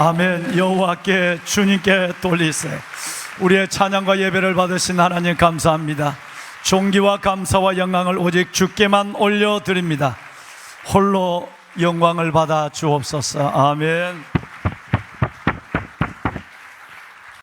아멘. 여호와께 주님께 돌리세. 우리의 찬양과 예배를 받으신 하나님 감사합니다. 존귀와 감사와 영광을 오직 주께만 올려 드립니다. 홀로 영광을 받아 주옵소서. 아멘.